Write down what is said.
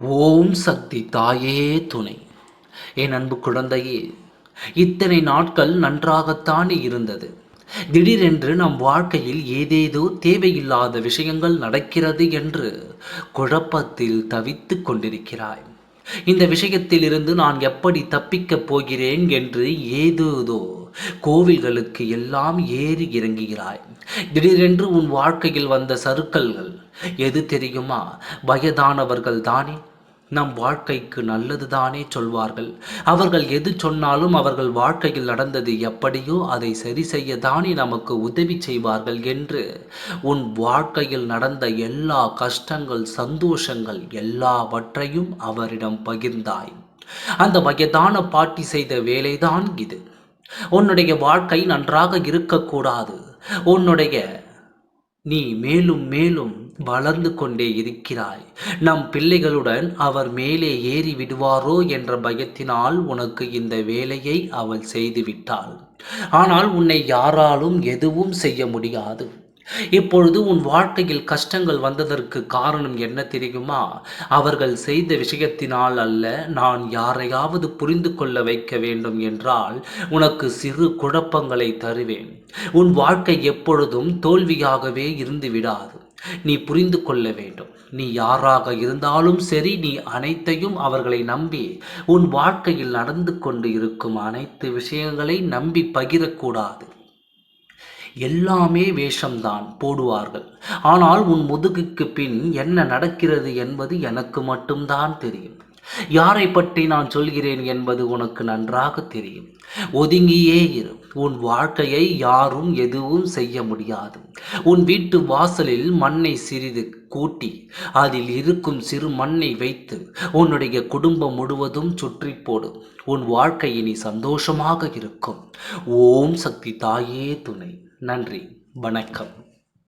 ஓம் சக்தி தாயே துணை. என் அன்பு குழந்தையே இத்தனை நாட்கள் நன்றாகத்தானே இருந்தது. திடீரென்று நம் வாழ்க்கையில் ஏதேதோ தேவையில்லாத விஷயங்கள் நடக்கிறது என்று குழப்பத்தில் தவித்துக் கொண்டிருக்கிறாய். இந்த விஷயத்திலிருந்து நான் எப்படி தப்பிக்கப் போகிறேன் என்று ஏதேதோ கோவில்களுக்கு எல்லாம் ஏறி இறங்குகிறாய். திடீரென்று உன் வாழ்க்கையில் வந்த சருக்கல்கள் எது தெரியுமா? வயதானவர்கள் தானே? நம் வாழ்க்கைக்கு நல்லது தானே சொல்வார்கள். அவர்கள் எது சொன்னாலும் அவர்கள் வாழ்க்கையில் நடந்தது எப்படியோ அதை சரி செய்ய தானே நமக்கு உதவி செய்வார்கள் என்று உன் வாழ்க்கையில் நடந்த எல்லா கஷ்டங்கள் சந்தோஷங்கள் எல்லாவற்றையும் அவரிடம் பகிர்ந்தாய். அந்த வயதான பாட்டி செய்த வேலைதான் இது. உன்னுடைய வாழ்க்கை நன்றாக இருக்கக்கூடாது. உன்னுடைய நீ மேலும் மேலும் வளர்ந்து கொண்டே இருக்கிறாய். நம் பிள்ளைகளுடன் அவர் மேலே ஏறி விடுவாரோ என்ற பயத்தினால் உனக்கு இந்த வேலையை அவள் செய்துவிட்டாள். ஆனால் உன்னை யாராலும் எதுவும் செய்ய முடியாது. இப்பொழுது உன் வாழ்க்கையில் கஷ்டங்கள் வந்ததற்கு காரணம் என்ன தெரியுமா? அவர்கள் செய்த விஷயத்தினால் அல்ல நான் யாரையாவது புரிந்து கொள்ள வைக்க வேண்டும் என்றால் உனக்கு சிறு குழப்பங்களை தருவேன். உன் வாழ்க்கை எப்பொழுதும் தோல்வியாகவே இருந்து விடாது. நீ புரிந்து கொள்ள வேண்டும். நீ யாராக இருந்தாலும் சரி நீ அனைத்தையும் அவர்களை நம்பி உன் வாழ்க்கையில் நடந்து கொண்டு இருக்கும் அனைத்து விஷயங்களை நம்பி பகிரக்கூடாது. எல்லாமே வேஷம்தான் போடுவார்கள். ஆனால் உன் முதுகுக்கு பின் என்ன நடக்கிறது என்பது எனக்கு மட்டும்தான் தெரியும். யாரை பற்றி நான் சொல்கிறேன் என்பது உனக்கு நன்றாக தெரியும். ஒதுங்கியே இரு. உன் வாழ்க்கையை யாரும் எதுவும் செய்ய முடியாது. உன் வீட்டு வாசலில் மண்ணை சிறிது கூட்டி அதில் இருக்கும் சிறு மண்ணை வைத்து உன்னுடைய குடும்பம் முழுவதும் சுற்றி போடும் உன் வாழ்க்கை இனி சந்தோஷமாக இருக்கும். ஓம் சக்தி தாயே துணை. நன்றி. வணக்கம்.